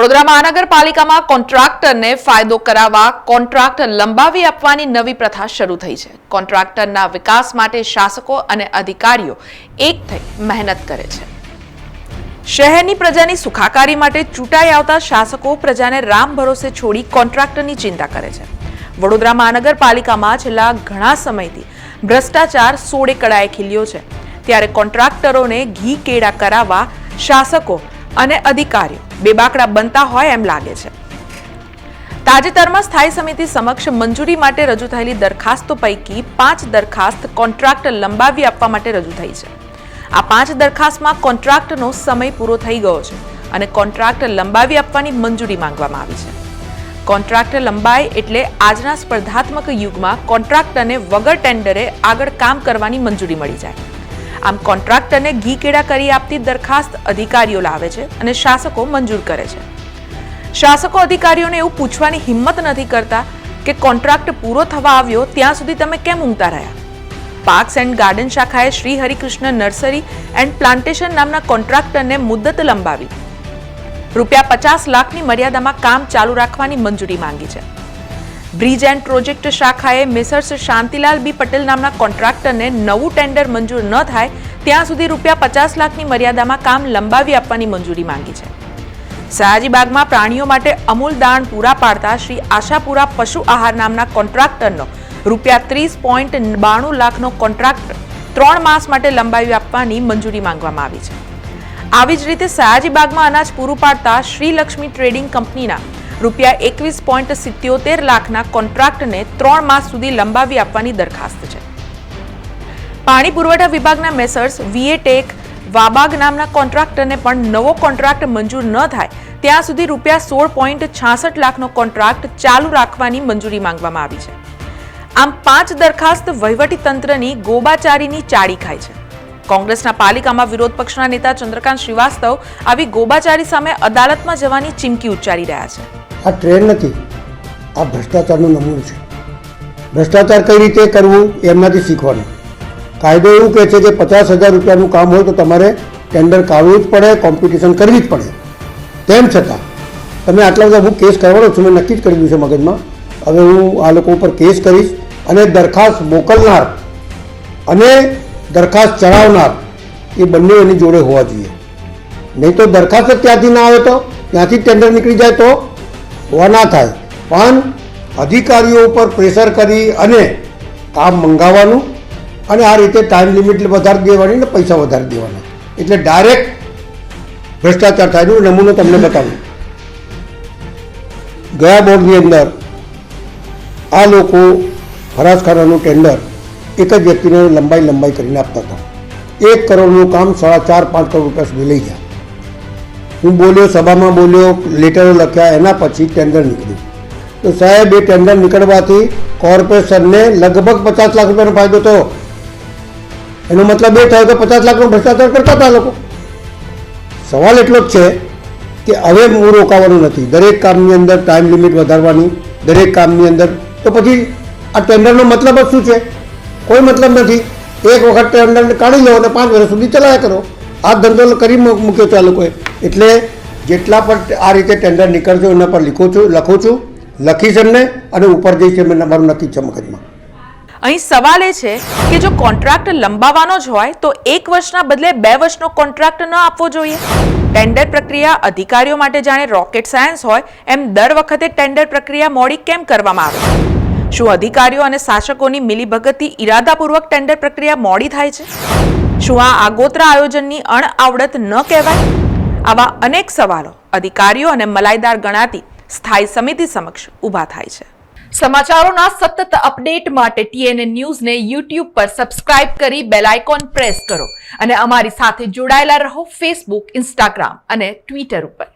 વડોદરા મહાનગરપાલિકામાં કોન્ટ્રાક્ટરને ફાયદો કરાવવા કોન્ટ્રાક્ટ લંબાવી આપવાની નવી પ્રથા શરૂ થઈ છે. કોન્ટ્રાક્ટરના વિકાસ માટે શાસકો અને અધિકારીઓ એક થઈ મહેનત કરે છે. શહેરની પ્રજાની સુખાકારી માટે ચૂંટાઈ આવતા શાસકો પ્રજાને રામ ભરોસે છોડી કોન્ટ્રાક્ટરની ચિંતા કરે છે. વડોદરા મહાનગરપાલિકામાં છેલ્લા ઘણા સમયથી ભ્રષ્ટાચાર સોળે કડાએ ખીલ્યો છે. ત્યારે કોન્ટ્રાક્ટરોને ઘી કેળા કરાવવા શાસકો અને અધિકારીઓ. બેબાકડા બનતા હોય એમ લાગે છે. તાજેતરમાં સ્થાયી સમિતિ સમક્ષ મંજૂરી માટે રજૂ થયેલી દરખાસ્તો પૈકી પાંચ દરખાસ્ત કોન્ટ્રાક્ટ લંબાવી આપવા માટે રજૂ થઈ છે. આ પાંચ દરખાસ્તમાં કોન્ટ્રાક્ટનો સમય પૂરો થઈ ગયો છે અને કોન્ટ્રાક્ટ લંબાવી આપવાની મંજૂરી માંગવામાં આવી છે. કોન્ટ્રાક્ટ લંબાઈ એટલે આજના સ્પર્ધાત્મક યુગમાં કોન્ટ્રાક્ટરને વગર ટેન્ડરે આગળ કામ કરવાની મંજૂરી મળી જાય. આમ કોન્ટ્રાક્ટરને ઘી કેળા કરી આપતી દરખાસ્ત અધિકારીઓ લાવે છે અને શાસકો મંજૂર કરે છે. શાસકો અધિકારીઓને એવું પૂછવાની હિંમત નથી કરતા કે કોન્ટ્રાક્ટ પૂરો થવા આવ્યો ત્યાં સુધી તમે કેમ ઊંઘતા રહ્યા? Parks and garden શાખાએ Shri Harikrishna nursery and plantation નામના કોન્ટ્રાક્ટરને મુદ્દત લંબાવી. રૂપિયા પચાસ લાખની મર્યાદામાં કામ ચાલુ રાખવાની મંજૂરી માંગી છે. બ્રિજ એન્ડ પ્રોજેક્ટ શાખાએ મેસર્સ શાંતિલાલ બી પટેલ નામના કોન્ટ્રાક્ટરને નવું ટેન્ડર મંજૂર ન થાય, ત્યાં સુધી રૂપિયા પચાસ લાખની મર્યાદામાં કામ લંબાવી આપવાની મંજૂરી માંગી છે. સયાજીબાગમાં પ્રાણીઓ માટે અમૂલ દાણ પૂરા પાડતા શ્રી આશાપુરા પશુ આહાર નામના કોન્ટ્રાક્ટરનો રૂપિયા ત્રીસ પોઈન્ટ બાણું લાખનો કોન્ટ્રાક્ટ ત્રણ માસ માટે લંબાવી આપવાની મંજૂરી માંગવામાં આવી છે. આવી જ રીતે સયાજીબાગમાં અનાજ પૂરું પાડતા શ્રી લક્ષ્મી ટ્રેડિંગ કંપનીના રૂપિયા એકવીસ પોઈન્ટ સિત્યોતેર લાખના કોન્ટ્રાક્ટને ત્રણ માસ સુધી લંબાવી આપવાની દરખાસ્ત છે. પાણી પુરવઠા વિભાગના મેસર્સ વીએટેક વાબાગ નામના કોન્ટ્રાક્ટરને પણ નવો કોન્ટ્રાક્ટ મંજૂર ન થાય, ત્યાં સુધી રૂપિયા સોળ પોઈન્ટ છાસઠ લાખનો કોન્ટ્રાક્ટ ચાલુ રાખવાની મંજૂરી માંગવામાં આવી છે. આમ પાંચ દરખાસ્ત વહીવટી તંત્રની ગોબાચારીની ચાડી ખાય છે. કોંગ્રેસના પાલિકામાં વિરોધ પક્ષના નેતા ચંદ્રકાંત શ્રીવાસ્તવ આવી ગોબાચારી સામે અદાલતમાં જવાની ચીમકી ઉચ્ચારી રહ્યા છે. આ ટ્રેન નથી, આ ભ્રષ્ટાચારનો નમૂનો છે. ભ્રષ્ટાચાર કઈ રીતે કરવું એમનાથી શીખવાનું. કાયદો એવું કહે છે કે પચાસ હજાર રૂપિયાનું કામ હોય તો તમારે ટેન્ડર કાઢવું જ પડે કોમ્પિટિશન કરવી જ પડે. તેમ છતાં, તમે આટલા બધા હું કેસ કરવાનો છું, મેં નક્કી જ કરી દીધું છે મગજમાં. હવે હું આ લોકો ઉપર કેસ કરીશ અને દરખાસ્ત મોકલનાર અને દરખાસ્ત ચડાવનાર એ બંને એની જોડે હોવા જોઈએ. નહીં તો દરખાસ્ત ત્યાંથી ના આવે તો, ત્યાંથી ટેન્ડર નીકળી જાય તો હોવા ના થાય. પણ અધિકારીઓ ઉપર પ્રેશર કરી અને કામ મંગાવવાનું અને આ રીતે ટાઈમ લિમિટ વધારી દેવાની ને પૈસા વધારી દેવાના. એટલે ડાયરેક્ટ ભ્રષ્ટાચાર થાય નમૂનો તમને બતાવું. ગયા બોર્ડની અંદર આ લોકો ફરાસખાનાનું ટેન્ડર એક જ વ્યક્તિને લંબાઈ લંબાઈ કરીને આપતા હતા. એક કરોડનું કામ સાડા ચાર પાંચ કરોડ રૂપિયા સુધી લઈ ગયા. હું બોલ્યો, સભામાં બોલ્યો લેટરો લખ્યા, એના પછી ટેન્ડર નીકળ્યું તો સાહેબ, એ ટેન્ડર નીકળવાથી કોર્પોરેશનને લગભગ પચાસ લાખ રૂપિયાનો ફાયદો થયો. એનો મતલબ એ થયો કે પચાસ લાખનો ભ્રષ્ટાચાર કરતા હતા લોકો. સવાલ એટલો જ છે કે હવે હું રોકાવાનું નથી. દરેક કામની અંદર ટાઈમ લિમિટ વધારવાની, દરેક કામની અંદર. તો પછી આ ટેન્ડરનો મતલબ જ શું છે? કોઈ મતલબ નથી. એક વખત ટેન્ડર કાઢી લો અને પાંચ વર્ષ સુધી ચલાયા કરો. આ ધંધો કરી મૂક્યો છે આ લોકોએ. એટલે જેટલા પણ આ રીતે ટેન્ડર નીકળશે, એના પર લખું છું લખું છું, લખીશ એમને અને ઉપર જઈશ એમને મારું નક્કી છે મગજમાં. અહીં સવાલ એ છે કે જો કોન્ટ્રાક્ટ લંબાવવાનો જ હોય, તો એક વર્ષના બદલે બે વર્ષનો કોન્ટ્રાક્ટ ન આપવો જોઈએ? ટેન્ડર પ્રક્રિયા અધિકારીઓ માટે જાણે રોકેટ સાયન્સ હોય, એમ દર વખતે ટેન્ડર પ્રક્રિયા મોડી કેમ કરવામાં આવે? શું અધિકારીઓ અને શાસકોની મિલીભગતથી ઈરાદાપૂર્વક ટેન્ડર પ્રક્રિયા મોડી થાય છે? શું આ આગોતરા આયોજનની અણઆવડત ન કહેવાય? આવા અનેક સવાલો અધિકારીઓ અને મલાઈદાર ગણાતી સ્થાયી સમિતિ સમક્ષ ઊભા થાય છે. સમાચારોના સતત અપડેટ માટે ટીએનએ ન્યૂઝને યુટ્યુબ પર સબસ્ક્રાઇબ કરી બેલ આઇકોન પ્રેસ કરો અને અમારી સાથે જોડાયેલા રહો ફેસબુક, ઇન્સ્ટાગ્રામ અને ટ્વિટર ઉપર.